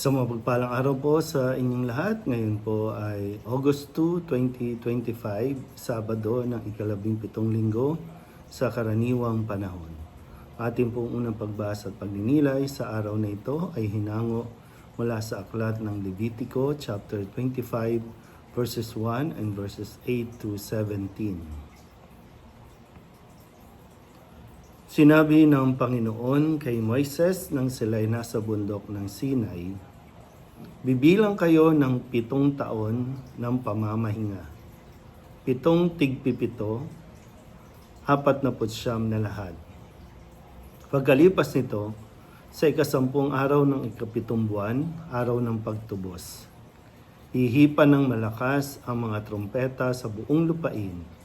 Isang mapagpalang araw po sa inyong lahat. Ngayon po ay August 2, 2025, Sabado ng ikalabing pitong linggo sa karaniwang panahon. Ating pong unang pagbasa at pagninilay sa araw na ito ay hinango mula sa aklat ng Levitico chapter 25 verses 1 and verses 8 to 17. Sinabi ng Panginoon kay Moises nang sila'y nasa bundok ng Sinai, Bibilang kayo ng pitong taon ng pamamahinga. Pitong tigpipito, apat na putsyam na lahat. Pagkalipas nito, sa ikasampung araw ng ikapitong buwan, araw ng pagtubos, hihipan ng malakas ang mga trompeta sa buong lupain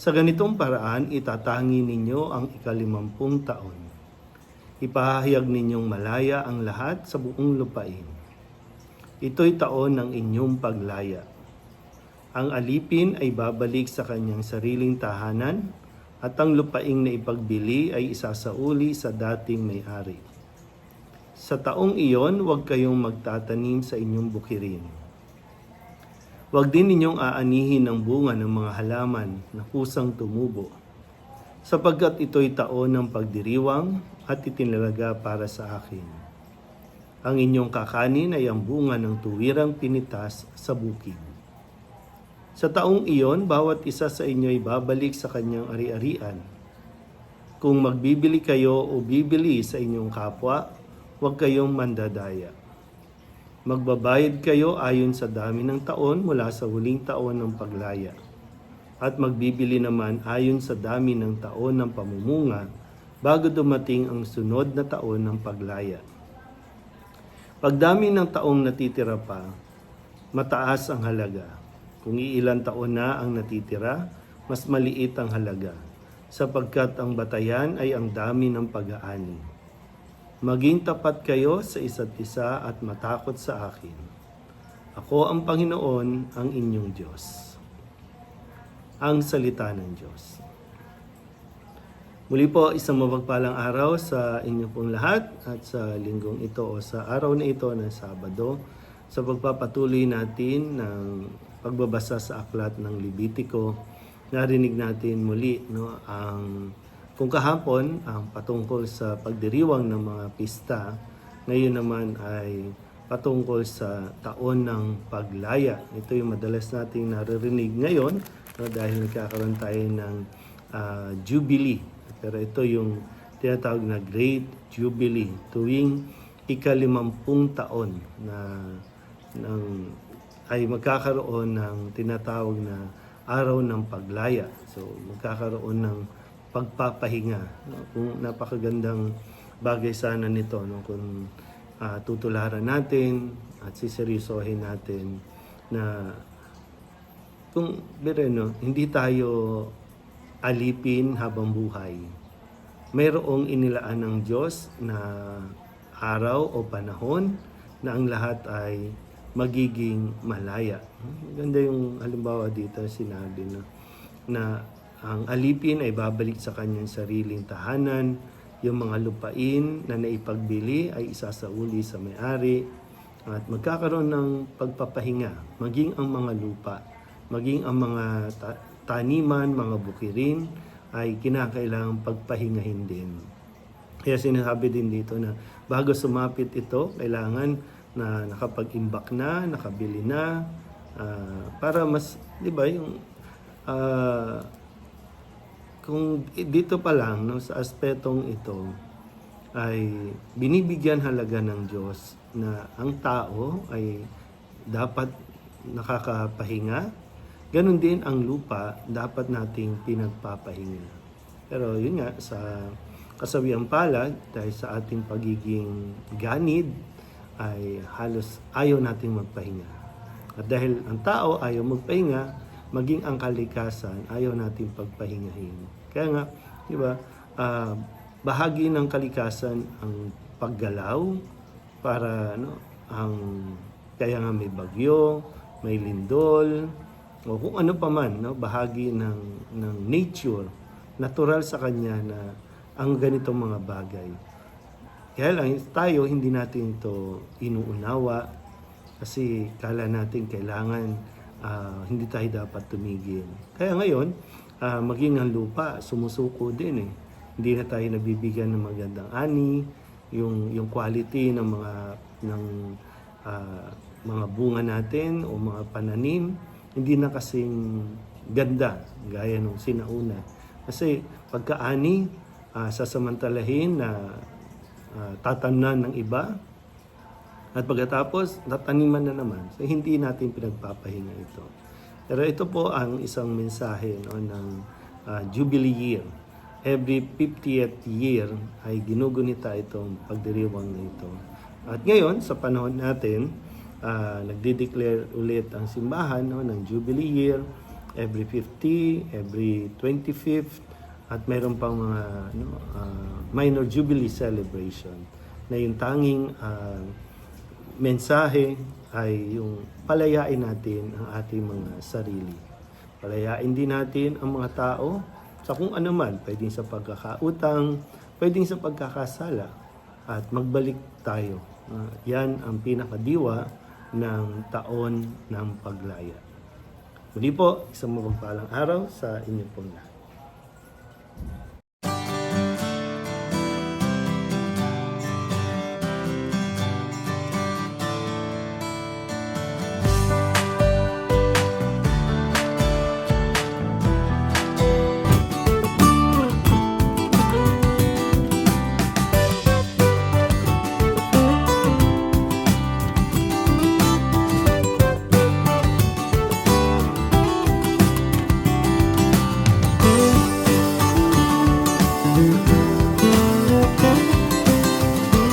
sa ganitong paraan, itatangi ninyo ang ikalimampung taon. Ipahahayag ninyong malaya ang lahat sa buong lupain. Ito'y taon ng inyong paglaya. Ang alipin ay babalik sa kanyang sariling tahanan at ang lupaing na ipagbili ay isasauli sa dating may-ari. Sa taong iyon, huwag kayong magtatanim sa inyong bukirin. Huwag din ninyong aanihin ang bunga ng mga halaman na kusang tumubo, sapagkat ito'y taon ng pagdiriwang at itinalaga para sa akin. Ang inyong kakanin ay ang bunga ng tuwirang pinitas sa bukid. Sa taong iyon, bawat isa sa inyo ay babalik sa kanyang ari-arian. Kung magbibili kayo o bibili sa inyong kapwa, huwag kayong mandadaya. Magbabayad kayo ayon sa dami ng taon mula sa huling taon ng paglaya. At magbibili naman ayon sa dami ng taon ng pamumunga bago dumating ang sunod na taon ng paglaya. Pagdami ng taong natitira pa, mataas ang halaga. Kung iilan taon na ang natitira, mas maliit ang halaga, sapagkat ang batayan ay ang dami ng pag-aani. Maging tapat kayo sa isa't isa at matakot sa akin. Ako ang Panginoon, ang inyong Diyos. Ang salita ng Diyos. Muli po, isang mapagpalang araw sa inyo pong lahat at sa linggong ito o sa araw na ito ng Sabado sa pagpapatuloy natin ng pagbabasa sa aklat ng Libitiko. Narinig natin muli no, ang kung kahapon ang patungkol sa pagdiriwang ng mga pista, ngayon naman ay patungkol sa taon ng paglaya. Ito yung madalas nating naririnig ngayon no, dahil nagkakaroon tayo ng ah, Jubilee. Pero ito yung tinatawag na Great Jubilee tuwing ikalimampung taon na ng, ay magkakaroon ng tinatawag na araw ng paglaya. So magkakaroon ng pagpapahinga. Kung napakagandang bagay sana nito no? kung ah, tutularan natin at siseryosohin natin na kung biro, no, hindi tayo alipin habang buhay. Mayroong inilaan ng Diyos na araw o panahon na ang lahat ay magiging malaya. Ganda yung halimbawa dito sinabi na, na ang alipin ay babalik sa kanyang sariling tahanan, yung mga lupain na naipagbili ay isasauli sa may-ari, at magkakaroon ng pagpapahinga, maging ang mga lupa, maging ang mga taniman, mga bukirin, ay kinakailangang pagpahingahin din. Kaya sinasabi din dito na bago sumapit ito, kailangan na nakapag-imbak na, nakabili na, ah, para mas, di ba, yung ah, kung dito pa lang no sa aspetong ito ay binibigyan halaga ng Diyos na ang tao ay dapat nakakapahinga. Ganon din ang lupa dapat nating pinagpapahinga. Pero yun nga sa kasawiang palad dahil sa ating pagiging ganid ay halos ayaw nating magpahinga. At dahil ang tao ayaw magpahinga, maging ang kalikasan ayaw nating pagpahingahin. Kaya nga, di ba, ah, bahagi ng kalikasan ang paggalaw para ano, ang kaya nga may bagyo, may lindol, o kung ano pa man, no, bahagi ng ng nature, natural sa kanya na ang ganitong mga bagay. Kaya lang tayo hindi natin to inuunawa kasi kala natin kailangan ah, hindi tayo dapat tumigil. Kaya ngayon, ah, maging ang lupa sumusuko din eh. Hindi na tayo nabibigyan ng magandang ani, yung yung quality ng mga ng ah, mga bunga natin o mga pananim hindi na kasing ganda gaya nung sinauna. Kasi pagkaani, ah, sasamantalahin na uh, tatamnan ng iba at pagkatapos tataniman na naman. So hindi natin pinagpapahinga ito. Pero ito po ang isang mensahe no, ng ah, Jubilee Year. Every 50th year ay ginugunita itong pagdiriwang na ito. At ngayon, sa panahon natin, ah, nagde-declare ulit ang simbahan no, ng Jubilee Year every 50, every 25th, at mayroon pang mga ano, ah, minor Jubilee celebration na yung tanging ah, mensahe ay yung palayain natin ang ating mga sarili. Palayain din natin ang mga tao sa kung ano man, pwedeng sa pagkakautang, pwedeng sa pagkakasala, at magbalik tayo. Ah, yan ang pinakadiwa ng taon ng paglaya. Muli po, isang mapagpalang araw sa inyo pong lahat.